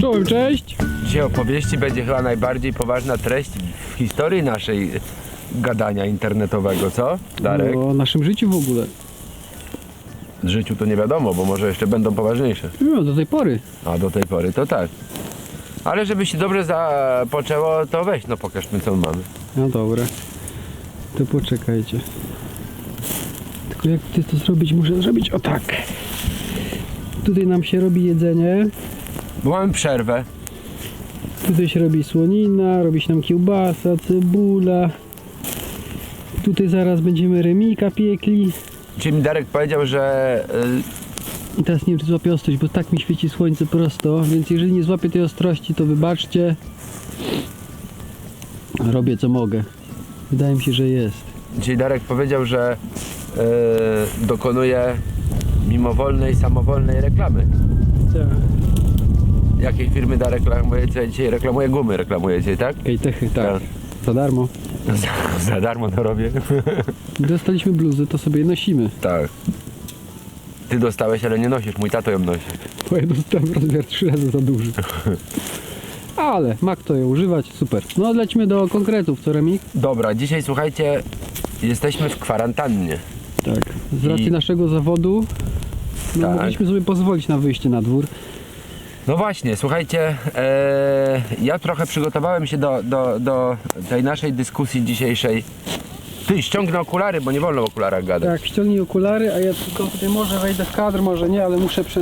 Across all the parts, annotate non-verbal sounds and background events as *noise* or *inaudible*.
Czołem, cześć! Dzisiaj opowieści będzie chyba najbardziej poważna treść w historii naszej gadania internetowego, co? Darek? O naszym życiu w ogóle. W życiu to nie wiadomo, bo może jeszcze będą poważniejsze. No, do tej pory. A do tej pory to tak. Ale żeby się dobrze zapoczęło, to weź, no pokażmy co my mamy. No dobra. To poczekajcie. Tylko jak ty to zrobić, muszę zrobić o tak. Tutaj nam się robi jedzenie. Bo mamy przerwę. Tutaj się robi słonina, robi się nam kiełbasa, cebula. Tutaj zaraz będziemy remika piekli. Czyli mi Darek powiedział, że y, I teraz nie wiem, czy złapię ostrość, bo tak mi świeci słońce prosto, więc jeżeli nie złapię tej ostrości, to wybaczcie. Robię co mogę. Wydaje mi się, że jest. Dzisiaj Darek powiedział, że y, dokonuje mimowolnej, samowolnej reklamy. Tak. Jakiej firmy Darek reklamuje? Co dzisiaj reklamuje gumy, reklamuje dzisiaj, tak? Kejtechy, tak. Tak. Za darmo. Za, za darmo to robię. *laughs* Dostaliśmy bluzy, to sobie je nosimy. tak. Ty dostałeś, ale nie nosisz. Mój tato ją nosi. Bo ja dostałem rozmiar trzy razy za duży. Ale ma kto je używać, super. No lecimy do konkretów, co Remik? Dobra, dzisiaj słuchajcie, jesteśmy w kwarantannie. Tak. Z racji I- naszego zawodu no, Tak. mogliśmy sobie pozwolić na wyjście na dwór. No właśnie, słuchajcie, e, ja trochę przygotowałem się do, do, do tej naszej dyskusji dzisiejszej. Ty, ściągnę okulary, bo nie wolno w okularach gadać. Tak, ściągnij okulary, a ja tylko tutaj może wejdę w kadr, może nie, ale muszę prze...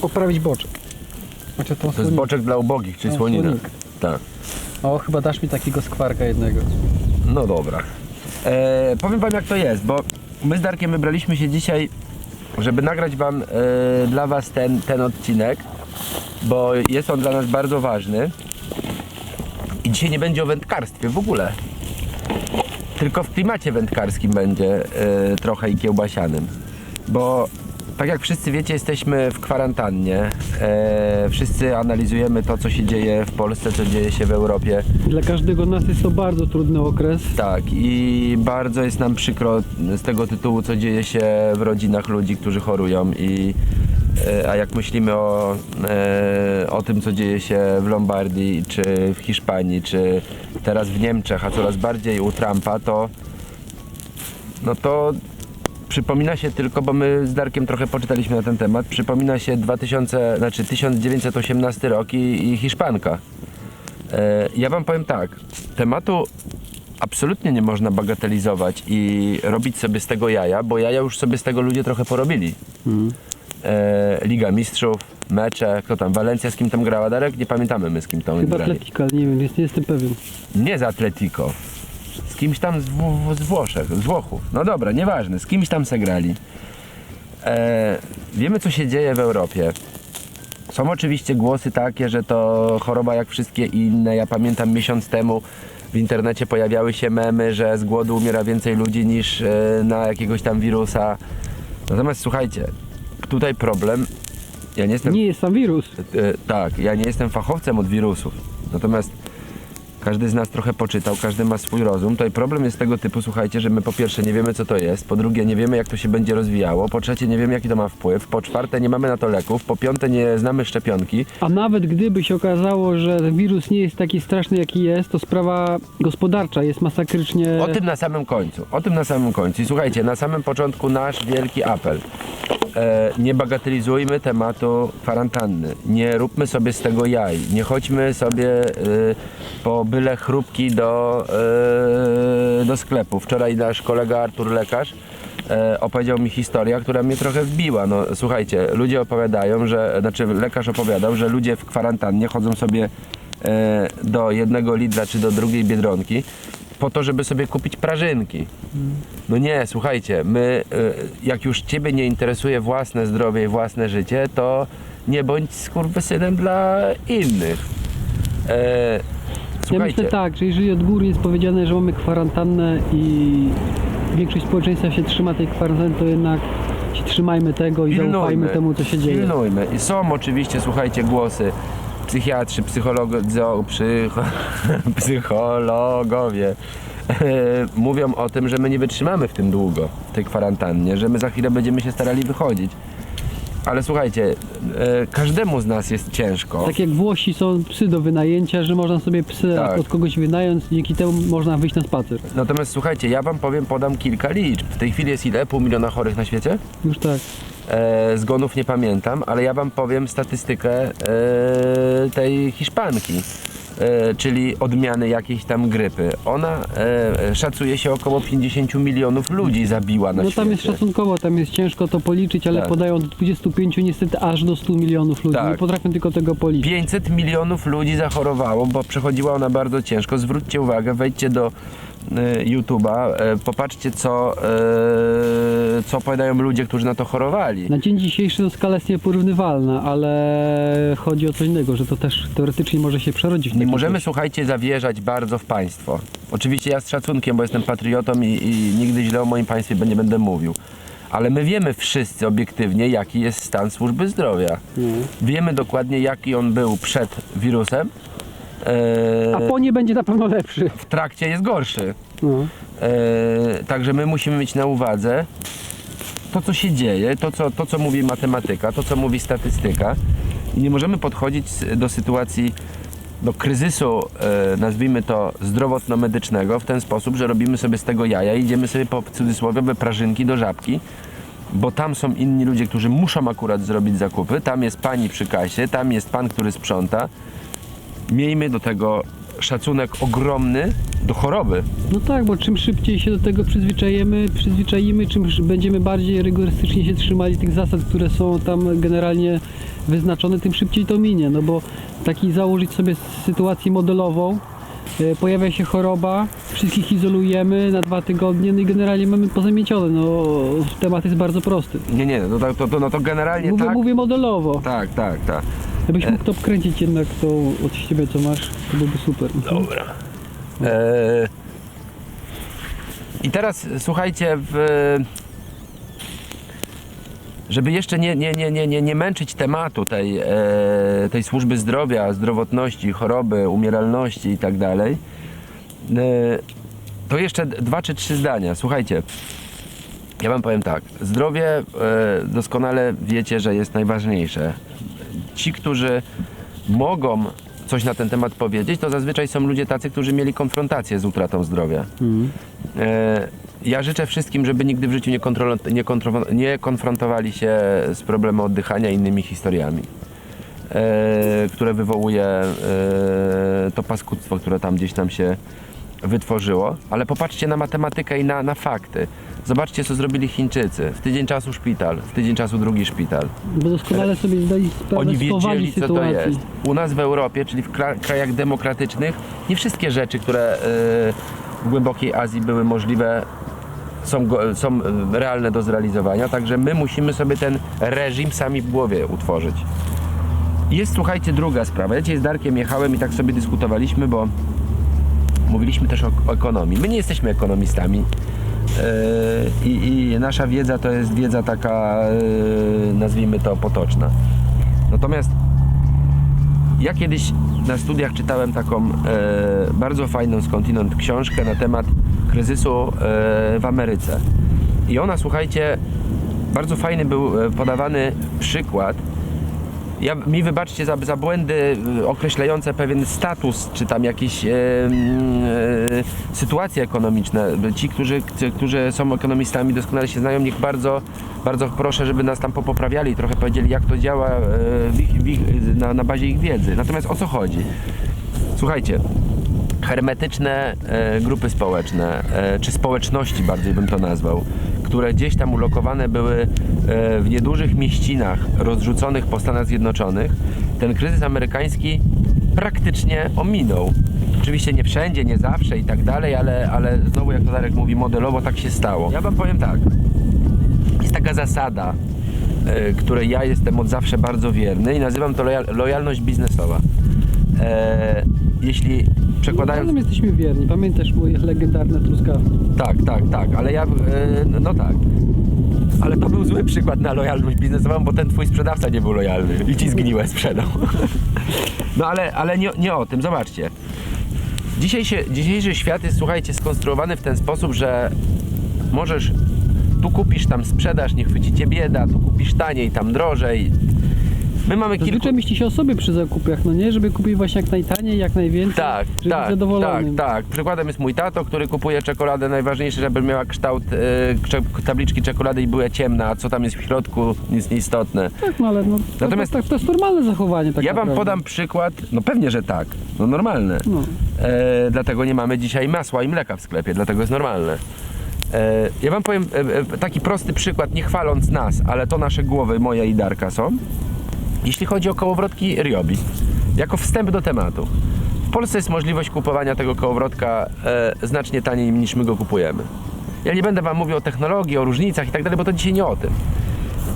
poprawić boczek. Znaczy to, To jest boczek dla ubogich, czyli słonina. słonik. Tak. O, chyba dasz mi takiego skwarka jednego. No dobra. E, powiem wam jak to jest, bo my z Darkiem wybraliśmy się dzisiaj, żeby nagrać wam e, dla was ten, ten odcinek, bo jest on dla nas bardzo ważny. I dzisiaj nie będzie o wędkarstwie w ogóle. Tylko w klimacie wędkarskim będzie e, trochę i kiełbasianym. Bo tak jak wszyscy wiecie, jesteśmy w kwarantannie. E, wszyscy analizujemy to, co się dzieje w Polsce, co dzieje się w Europie. Dla każdego z nas jest to bardzo trudny okres. Tak, i bardzo jest nam przykro z tego tytułu, co dzieje się w rodzinach ludzi, którzy chorują. I, a jak myślimy o, e, o tym, co dzieje się w Lombardii, czy w Hiszpanii, czy teraz w Niemczech, a coraz bardziej u Trumpa, to no to przypomina się tylko, bo my z Darkiem trochę poczytaliśmy na ten temat, przypomina się 2000, znaczy 1918 rok i, i Hiszpanka. E, Ja wam powiem tak, tematu absolutnie nie można bagatelizować i robić sobie z tego jaja, bo jaja już sobie z tego ludzie trochę porobili. E, Liga Mistrzów, mecze, kto tam, Walencja z kim tam grała, Darek? Nie pamiętamy my z kim tam Chyba grali. Atletico, ale nie wiem, jest, nie jestem pewien. Nie z Atletico, z kimś tam z, w, z Włoszech, z Włochów. No dobra, nieważne, z kimś tam se grali. E, wiemy co się dzieje w Europie. Są oczywiście głosy takie, że to choroba jak wszystkie inne. Ja pamiętam miesiąc temu w internecie pojawiały się memy, że z głodu umiera więcej ludzi niż e, na jakiegoś tam wirusa. Natomiast słuchajcie, tutaj problem. Ja nie jestem Nie jest sam wirus. E, tak, ja nie jestem fachowcem od wirusów. Natomiast każdy z nas trochę poczytał, każdy ma swój rozum. Tutaj problem jest tego typu, słuchajcie, że my po pierwsze nie wiemy co to jest, po drugie nie wiemy jak to się będzie rozwijało, po trzecie nie wiemy jaki to ma wpływ, po czwarte nie mamy na to leków, po piąte nie znamy szczepionki. A nawet gdyby się okazało, że wirus nie jest taki straszny jaki jest, to sprawa gospodarcza jest masakrycznie... O tym na samym końcu, o tym na samym końcu. I słuchajcie, na samym początku nasz wielki apel. E, nie bagatelizujmy tematu kwarantanny. Nie róbmy sobie z tego jaj. Nie chodźmy sobie e, po byle chrupki do, e, do sklepu. Wczoraj nasz kolega Artur Lekarz e, opowiedział mi historię, która mnie trochę wbiła. No, słuchajcie, ludzie opowiadają, że, znaczy lekarz opowiadał, że ludzie w kwarantannie chodzą sobie e, do jednego Lidla czy do drugiej Biedronki po to, żeby sobie kupić prażynki. No nie, słuchajcie, my, jak już Ciebie nie interesuje własne zdrowie i własne życie, to nie bądź skurwysynem dla innych. Ja słuchajcie, myślę tak, że jeżeli od góry jest powiedziane, że mamy kwarantannę i większość społeczeństwa się trzyma tej kwarantanny, to jednak się trzymajmy tego i zaufajmy temu, co się dzieje. Pilnujmy. I są oczywiście, słuchajcie, głosy psychiatrzy, psychologo, psycho, *laughs* psychologowie e, mówią o tym, że my nie wytrzymamy w tym długo, w tej kwarantannie, że my za chwilę będziemy się starali wychodzić. Ale słuchajcie, e, każdemu z nas jest ciężko. Tak jak Włosi są psy do wynajęcia, że można sobie psy Tak. od kogoś wynająć, dzięki temu można wyjść na spacer. Natomiast słuchajcie, ja wam powiem, podam kilka liczb. W tej chwili jest ile? Pół miliona chorych na świecie? Już tak. E, zgonów nie pamiętam, ale ja wam powiem statystykę e, tej Hiszpanki. E, czyli odmiany jakiejś tam grypy. Ona e, szacuje się około 50 milionów ludzi zabiła na No świecie. tam jest szacunkowo, tam jest ciężko to policzyć, ale Tak. podają do 25, niestety aż do 100 milionów ludzi. Tak. Nie potrafią tylko tego policzyć. 500 milionów ludzi zachorowało, bo przechodziła ona bardzo ciężko. Zwróćcie uwagę, wejdźcie do YouTube'a, e, popatrzcie co, e, co opowiadają ludzie, którzy na to chorowali. Na dzień dzisiejszy to skala jest nieporównywalna, ale chodzi o coś innego, że to też teoretycznie może się przerodzić Nie możemy, coś. słuchajcie, zawierzać bardzo w państwo. Oczywiście ja z szacunkiem, bo jestem patriotą i, i nigdy źle o moim państwie nie będę mówił. Ale my wiemy wszyscy obiektywnie, jaki jest stan służby zdrowia. No. Wiemy dokładnie, jaki on był przed wirusem. E, A po nie będzie na pewno lepszy. w trakcie jest gorszy. No. E, także my musimy mieć na uwadze to, co się dzieje, to co, to, co mówi matematyka, to, co mówi statystyka. I nie możemy podchodzić do sytuacji, do kryzysu, e, nazwijmy to zdrowotno-medycznego, w ten sposób, że robimy sobie z tego jaja, idziemy sobie po cudzysłowie prażynki do żabki, bo tam są inni ludzie, którzy muszą akurat zrobić zakupy, tam jest pani przy kasie, tam jest pan, który sprząta. Miejmy do tego szacunek ogromny do choroby. no tak, bo czym szybciej się do tego przyzwyczajemy, przyzwyczaimy, czym będziemy bardziej rygorystycznie się trzymali tych zasad, które są tam generalnie wyznaczone, tym szybciej to minie. No bo taki założyć sobie sytuację modelową, e, pojawia się choroba, wszystkich izolujemy na dwa tygodnie, no i generalnie mamy pozamiecione. No temat jest bardzo prosty. Nie, nie, no to, to, to, no to generalnie Mówię, tak. mówię modelowo. Tak, tak, tak. Jakbyś mógł to obkręcić jednak to od siebie co masz, to byłby super. Dobra. E, I teraz słuchajcie, w, żeby jeszcze nie, nie, nie, nie, nie, nie męczyć tematu tej, e, tej służby zdrowia, zdrowotności, choroby, umieralności i tak dalej, e, to jeszcze dwa czy trzy zdania. Słuchajcie, ja wam powiem tak. Zdrowie e, doskonale wiecie, że jest najważniejsze. Ci, którzy mogą coś na ten temat powiedzieć, to zazwyczaj są ludzie tacy, którzy mieli konfrontację z utratą zdrowia. E, ja życzę wszystkim, żeby nigdy w życiu nie, nie, nie konfrontowali się z problemem oddychania i innymi historiami, e, które wywołuje e, to paskudztwo, które tam gdzieś nam się wytworzyło. Ale popatrzcie na matematykę i na, na fakty. Zobaczcie, co zrobili Chińczycy. W tydzień czasu szpital, w tydzień czasu drugi szpital. Bo doskonale sobie zdali sprawę Oni wiedzieli, co to jest. U nas w Europie, czyli w kra- krajach demokratycznych, nie wszystkie rzeczy, które y, w głębokiej Azji były możliwe, są, są y, realne do zrealizowania. Także my musimy sobie ten reżim sami w głowie utworzyć. Jest, słuchajcie, druga sprawa. Ja dzisiaj z Darkiem jechałem i tak sobie dyskutowaliśmy, bo mówiliśmy też o, ekonomii. My nie jesteśmy ekonomistami. Yy, I, I nasza wiedza to jest wiedza taka, yy, nazwijmy to, potoczna. Natomiast ja kiedyś na studiach czytałem taką e, bardzo fajną skądinąd książkę na temat kryzysu e, w Ameryce. I ona, słuchajcie, bardzo fajny był e, podawany przykład. Ja, mi wybaczcie za, za błędy e, określające pewien status, czy tam jakieś e, e, sytuacje ekonomiczne. Ci, którzy, którzy są ekonomistami, doskonale się znają, niech bardzo, bardzo proszę, żeby nas tam popoprawiali trochę powiedzieli, jak to działa e, w ich, w ich, na, na bazie ich wiedzy. Natomiast o co chodzi? Słuchajcie, hermetyczne e, grupy społeczne, e, czy społeczności bardziej bym to nazwał, które gdzieś tam ulokowane były e, w niedużych mieścinach rozrzuconych po Stanach Zjednoczonych, ten kryzys amerykański praktycznie ominął. Oczywiście nie wszędzie, nie zawsze i tak dalej, ale, ale znowu jak to Darek mówi, modelowo tak się stało. Ja wam powiem tak, jest taka zasada, e, której ja jestem od zawsze bardzo wierny i nazywam to lojal, lojalność biznesowa. E, jeśli przekładając... Razem jesteśmy wierni. Pamiętasz moje legendarne truskawki? Tak, tak, tak, ale ja, e, no tak. Ale to był zły przykład na lojalność biznesową, bo ten twój sprzedawca nie był lojalny i ci zgniłe sprzedał. *laughs* No ale, ale nie, nie o tym, zobaczcie. Dzisiejszy, dzisiejszy świat jest, słuchajcie, skonstruowany w ten sposób, że możesz Tu kupisz, tam sprzedasz, nie chwyci cię bieda, tu kupisz taniej, tam drożej. My mamy kilku... Zazwyczaj myśli się o sobie przy zakupach, no nie? Żeby kupić właśnie jak najtaniej, jak najwięcej, Tak, żeby tak, tak, zadowolonym. tak. Przykładem jest mój tato, który kupuje czekoladę. Najważniejsze, żeby miała kształt e, tabliczki czekolady i była ciemna, a co tam jest w środku, nic nieistotne. Tak, no ale no, to, Natomiast- to, to, jest normalne zachowanie tak ja wam naprawdę. podam przykład, no pewnie, że tak, no normalne. No. E, dlatego nie mamy dzisiaj masła i mleka w sklepie, dlatego jest normalne. E, ja wam powiem e, e, taki prosty przykład, nie chwaląc nas, ale to nasze głowy, moja i Darka są. Jeśli chodzi o kołowrotki Ryobi, jako wstęp do tematu. W Polsce jest możliwość kupowania tego kołowrotka e, znacznie taniej niż my go kupujemy. Ja nie będę wam mówił o technologii, o różnicach i tak dalej, bo to dzisiaj nie o tym.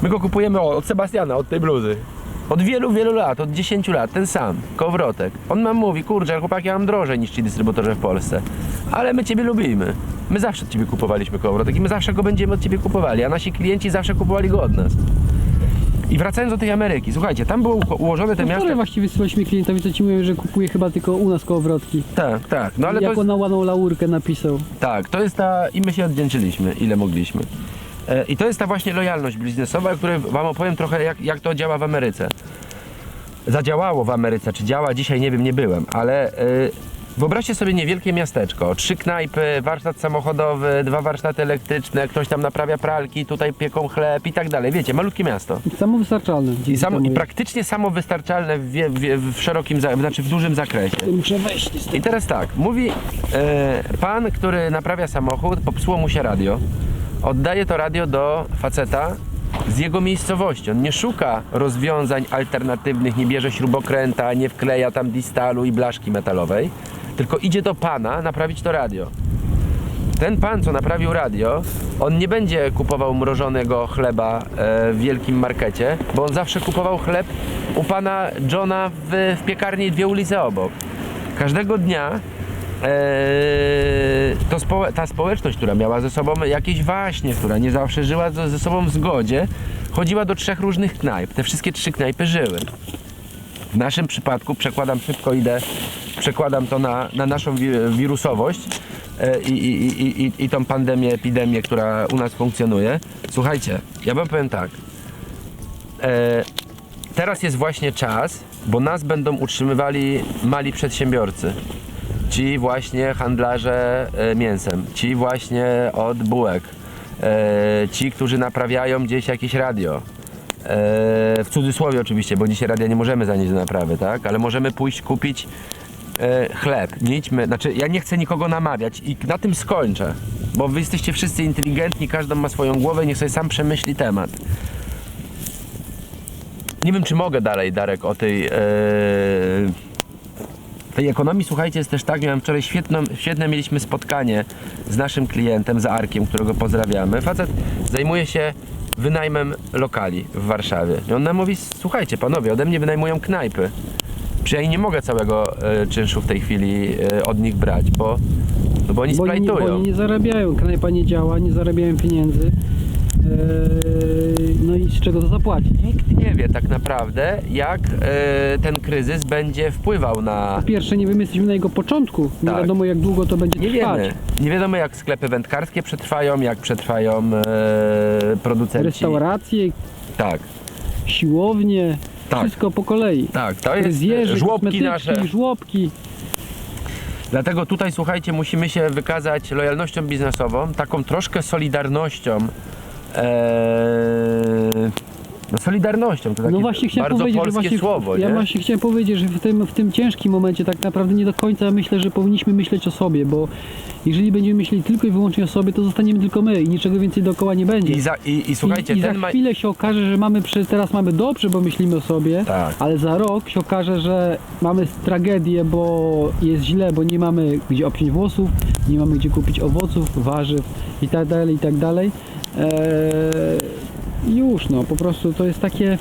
My go kupujemy od Sebastiana, od tej bluzy. Od wielu, wielu lat, od 10 lat, ten sam, kołowrotek. On nam mówi, kurczę, chłopak, ja mam drożej niż ci dystrybutorzy w Polsce. Ale my Ciebie lubimy. My zawsze od Ciebie kupowaliśmy kołowrotek i my zawsze go będziemy od Ciebie kupowali, a nasi klienci zawsze kupowali go od nas. I wracając do tej Ameryki, słuchajcie, tam było ułożone te To miasta... właściwie wysłaliśmy klientowi, co ci mówią, że kupuje chyba tylko u nas kołowrotki. Tak, tak, no ale to Jak jest... na łaną laurkę napisał. Tak, to jest ta i my się odwdzięczyliśmy, ile mogliśmy. E, I to jest ta właśnie lojalność biznesowa, o której Wam opowiem trochę, jak, jak to działa w Ameryce. Zadziałało w Ameryce, czy działa dzisiaj, nie wiem, nie byłem, ale e, wyobraźcie sobie niewielkie miasteczko. Trzy knajpy, warsztat samochodowy, dwa warsztaty elektryczne, ktoś tam naprawia pralki, tutaj pieką chleb i tak dalej. Wiecie, malutkie miasto. Samowystarczalny. I, samo, i praktycznie samowystarczalne w, wie- w szerokim, za- znaczy w dużym zakresie. Muszę wejść z I teraz tak, mówi e, pan, który naprawia samochód, popsuło mu się radio. Oddaje to radio do faceta z jego miejscowości. On nie szuka rozwiązań alternatywnych, nie bierze śrubokręta, nie wkleja tam distalu i blaszki metalowej, tylko idzie do pana naprawić to radio. Ten pan, co naprawił radio, on nie będzie kupował mrożonego chleba e, w wielkim markecie, bo on zawsze kupował chleb u pana Johna w, w piekarni dwie ulice obok. Każdego dnia e, to spo, ta społeczność, która miała ze sobą jakieś waśnie, która nie zawsze żyła ze, ze sobą w zgodzie, chodziła do trzech różnych knajp. Te wszystkie trzy knajpy żyły. W naszym przypadku, przekładam szybko, idę, przekładam to na, na naszą wi- wirusowość e, i, i, i, i, i tą pandemię, epidemię, która u nas funkcjonuje. Słuchajcie, ja wam powiem tak. E, teraz jest właśnie czas, bo nas będą utrzymywali mali przedsiębiorcy. Ci właśnie handlarze e, mięsem, ci właśnie od bułek, e, ci, którzy naprawiają gdzieś jakieś radio. E, w cudzysłowie oczywiście, bo dzisiaj radia nie możemy zanieść do naprawy, tak? Ale możemy pójść kupić e, chleb. Nie idźmy, znaczy ja nie chcę nikogo namawiać i na tym skończę, bo wy jesteście wszyscy inteligentni, każdy ma swoją głowę niech sobie sam przemyśli temat. Nie wiem, czy mogę dalej, Darek, o tej, e, tej ekonomii. Słuchajcie, jest też tak, miałem wczoraj świetną, świetne mieliśmy spotkanie z naszym klientem, z Arkiem, którego pozdrawiamy. Facet zajmuje się wynajmem lokali w Warszawie. I on nam mówi, słuchajcie panowie, ode mnie wynajmują knajpy. Czy ja nie mogę całego e, czynszu w tej chwili e, od nich brać, bo, no bo oni Bo oni, bo splajtują. oni nie zarabiają, knajpa nie działa, nie zarabiają pieniędzy. Eee, no i z czego to zapłacić? Nikt nie wie tak naprawdę, jak e, ten kryzys będzie wpływał na, Po pierwsze, nie wiem, jesteśmy na jego początku. Nie Tak. wiadomo, jak długo to będzie Nie trwać. wiemy. Nie wiadomo jak sklepy wędkarskie przetrwają, jak przetrwają e, producenci. Restauracje, Tak, siłownie, Tak. wszystko po kolei. tak, to jest Fryzjerzy, żłobki nasze. żłobki. Dlatego tutaj słuchajcie, musimy się wykazać lojalnością biznesową, taką troszkę solidarnością. E, no solidarnością, to takie No właśnie chciałem bardzo powiedzieć, że polskie właśnie, słowo, ja nie? właśnie chciałem powiedzieć, że w tym, w tym ciężkim momencie tak naprawdę nie do końca myślę, że powinniśmy myśleć o sobie, bo jeżeli będziemy myśleli tylko i wyłącznie o sobie, to zostaniemy tylko my i niczego więcej dookoła nie będzie. I, za, i, i słuchajcie, I, i ten za ma... chwilę się okaże, że mamy przy, teraz mamy dobrze, bo myślimy o sobie, Tak. ale za rok się okaże, że mamy tragedię, bo jest źle, bo nie mamy gdzie obciąć włosów, nie mamy gdzie kupić owoców, warzyw i tak dalej, i tak dalej. Eee, już no, po prostu to jest takie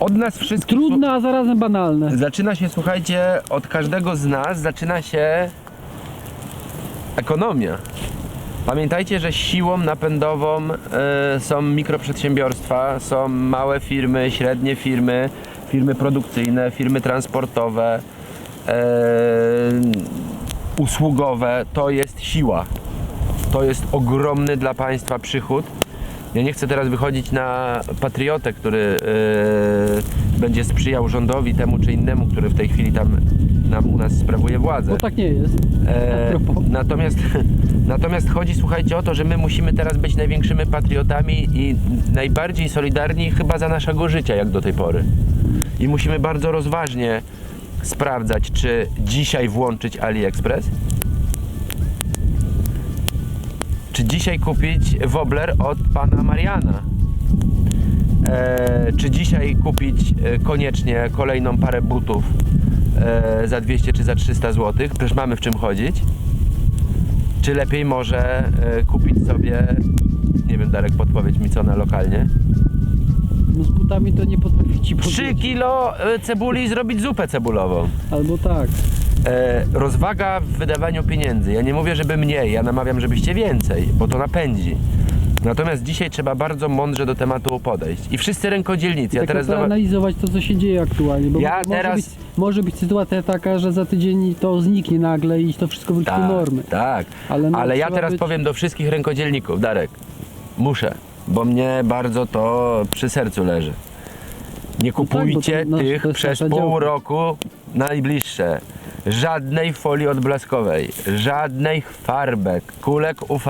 od nas wszystkich... trudne, a zarazem banalne. Zaczyna się, słuchajcie, od każdego z nas zaczyna się ekonomia. Pamiętajcie, że siłą napędową e, są mikroprzedsiębiorstwa, są małe firmy, średnie firmy, firmy produkcyjne, firmy transportowe, e, usługowe. To jest siła. To jest ogromny dla państwa przychód Ja nie chcę teraz wychodzić na patriotę, który e, będzie sprzyjał rządowi temu czy innemu, który w tej chwili tam nam u nas sprawuje władzę. Bo tak nie jest. E, natomiast, *laughs* natomiast chodzi, słuchajcie, o to, że my musimy teraz być największymi patriotami i najbardziej solidarni chyba za naszego życia, jak do tej pory. I musimy bardzo rozważnie sprawdzać, czy dzisiaj włączyć AliExpress, czy dzisiaj kupić wobler od pana Mariana. E, czy dzisiaj kupić e, koniecznie kolejną parę butów e, za 200 czy za 300 zł, przecież mamy w czym chodzić. Czy lepiej może e, kupić sobie, nie wiem Darek, podpowiedź mi co na lokalnie, No z butami to nie potrafi ci 3 powiedzieć. kilo e, cebuli i zrobić zupę cebulową. Albo tak. E, rozwaga w wydawaniu pieniędzy. Ja nie mówię, żeby mniej, ja namawiam, żebyście więcej, bo to napędzi. Natomiast dzisiaj trzeba bardzo mądrze do tematu podejść. I wszyscy rękodzielnicy. Ja tak teraz analizować to, co się dzieje aktualnie. Bo Ja może, teraz- być, może być sytuacja taka, że za tydzień to zniknie nagle i to wszystko wróci do normy. Tak, Ale ale, no, ja trzeba teraz być- powiem do wszystkich rękodzielników, Darek, muszę, bo mnie bardzo to przy sercu leży. Nie kupujcie bo to nasz- tych przez pół działka. roku najbliższe. Żadnej folii odblaskowej, żadnych farbek, kulek UV,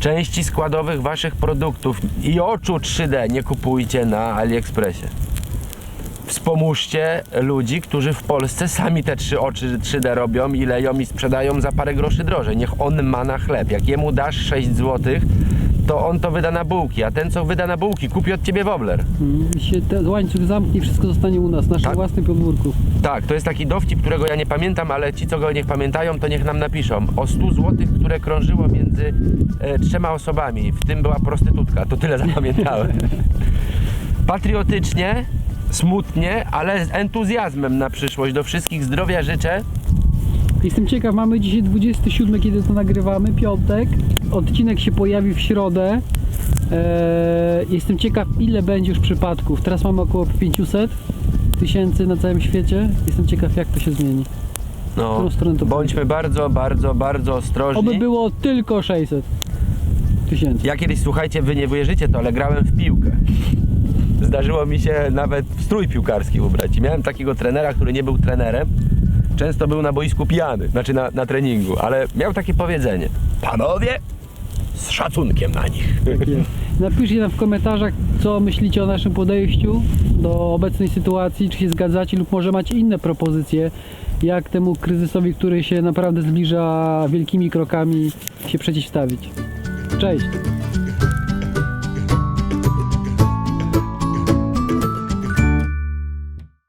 części składowych waszych produktów i oczu 3D nie kupujcie na AliExpressie. Wspomóżcie ludzi, którzy w Polsce sami te trzy oczy 3D robią i leją i sprzedają za parę groszy drożej. Niech on ma na chleb. Jak jemu dasz 6 zł, to on to wyda na bułki, a ten co wyda na bułki kupi od ciebie wobler. Mm, i się ten łańcuch zamknie wszystko zostanie u nas, w naszym Tak. własnym podwórku. Tak, to jest taki dowcip, którego ja nie pamiętam, ale ci, co go niech pamiętają, to niech nam napiszą. O 100 zł, które krążyło między e, trzema osobami, w tym była prostytutka. To tyle *laughs* zapamiętałem. Patriotycznie, smutnie, ale z entuzjazmem na przyszłość. Do wszystkich zdrowia życzę. Jestem ciekaw, mamy dzisiaj 27, kiedy to nagrywamy, piątek. Odcinek się pojawi w środę. Eee, jestem ciekaw, ile będzie już przypadków. Teraz mamy około 500 tysięcy na całym świecie. Jestem ciekaw, jak to się zmieni. W No, którą stronę to bądźmy bardzo, bardzo, bardzo ostrożni. Oby było tylko 600 tysięcy. Ja kiedyś, słuchajcie, wy nie wierzycie to, ale grałem w piłkę. Zdarzyło mi się nawet w strój piłkarski ubrać. I miałem takiego trenera, który nie był trenerem. Często był na boisku pijany, znaczy na, na treningu, ale miał takie powiedzenie. Panowie, z szacunkiem na nich. Napiszcie nam w komentarzach, co myślicie o naszym podejściu do obecnej sytuacji, czy się zgadzacie lub może macie inne propozycje, jak temu kryzysowi, który się naprawdę zbliża wielkimi krokami, się przeciwstawić. Cześć!